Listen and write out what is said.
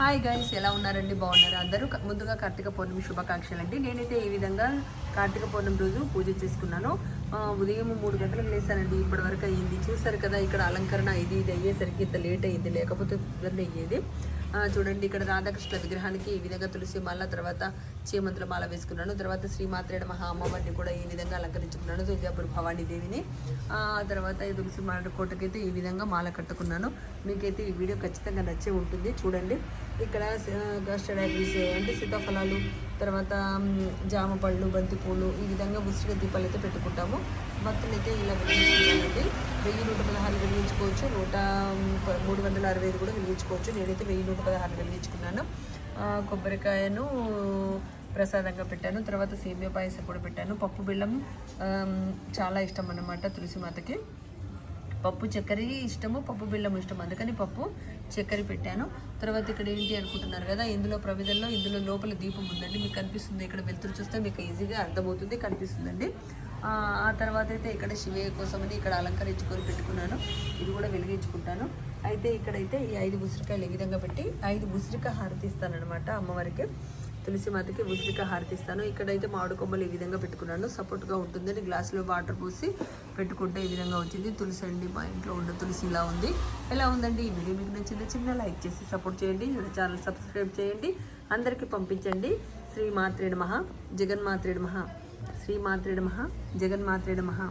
Hi guys ఎలా ఉన్నారండి? బాగున్నారు? అందరూ ముందుగా కార్తీక పౌర్ణమి శుభాకాంక్షలు అండి నేనైతే ఈ విధంగా కార్తీక పౌర్ణమి రోజు పూజ చేసుకున్నాను. ఉదయం మూడు గంటలకు లేసానండి. ఇప్పటి వరకు అయ్యింది. చూసారు కదా ఇక్కడ అలంకరణ ఇది ఇది అయ్యేసరికి ఇంత లేట్ అయ్యింది. లేకపోతే తొందరనే అయ్యేది. చూడండి ఇక్కడ రాధాకృష్ణ విగ్రహానికి ఈ విధంగా తులసి మాల తర్వాత చేమంతుల మాల వేసుకున్నాను. తర్వాత శ్రీమాత్రేడ మహా అమ్మవారిని కూడా ఈ విధంగా అలంకరించుకున్నాను. తులజాపూర్ భవానీ దేవిని. ఆ తర్వాత ఈ తులసి మాల కోటకైతే ఈ విధంగా మాల కట్టుకున్నాను. మీకైతే ఈ వీడియో ఖచ్చితంగా నచ్చే ఉంటుంది. చూడండి. ఇక్కడ కస్టర్డ్ యాపిల్స్ అంటే సీతాఫలాలు తర్వాత జామ పళ్ళు బంతిపూలు ఈ విధంగా ఉసిరిగా దీపాలు అయితే పెట్టుకుంటాము. భక్తులు అయితే ఇలా వెలిగించుకుంటామండి వెయ్యి నూట పదహారు వెలిగించుకోవచ్చు. నూట మూడు వందల అరవై ఐదు కూడా వెలిగించుకోవచ్చు. నేనైతే వెయ్యి నూట పదహారు వెలిగించుకున్నాను. కొబ్బరికాయను ప్రసాదంగా పెట్టాను. తర్వాత సేమియా పాయసం కూడా పెట్టాను. పప్పు బెల్లం చాలా ఇష్టం అన్నమాట తులసిమాతకి. పప్పు చక్కెర ఇష్టము పప్పు బెల్లం ఇష్టం అందుకని పప్పు చక్కెర పెట్టాను. తర్వాత ఇక్కడ ఏంటి అనుకుంటున్నారు కదా ఇందులో ప్రమిదల్లో ఇందులో లోపల దీపం ఉందండి. మీకు కనిపిస్తుంది ఇక్కడ వెలుతురు చూస్తే మీకు ఈజీగా అర్థమవుతుంది కనిపిస్తుందండి. ఆ ఆ తర్వాత అయితే ఇక్కడ శివయ్య కోసమని ఇక్కడ అలంకరించుకొని పెట్టుకున్నాను. ఇది కూడా వెలిగించుకుంటాను. అయితే ఇక్కడైతే ఈ ఐదు ఉసిరికాయలు ఈ విధంగా పెట్టి ఐదు ఉసిరికాయ హారతి ఇస్తానన్నమాట అమ్మవారికి. తులసి మాతకి ఉసిరిక హారతిస్తాను. ఇక్కడైతే మామిడి కొమ్మలు ఈ విధంగా పెట్టుకున్నాను. సపోర్ట్గా ఉంటుందని గ్లాసులో వాటర్ పోసి పెట్టుకుంటే ఈ విధంగా వచ్చింది. తులసి అండి మా ఇంట్లో ఉన్న తులసి ఇలా ఉంది. ఎలా ఉందండి? ఈ వీడియో మీకు నచ్చిన చిన్న లైక్ చేసి సపోర్ట్ చేయండి. ఛానల్ సబ్స్క్రైబ్ చేయండి. అందరికీ పంపించండి. శ్రీ మాత్రేడు మహా జగన్మాత్రేడు మహా శ్రీ మాత్రేడు మహా జగన్మాత్రేడు మహా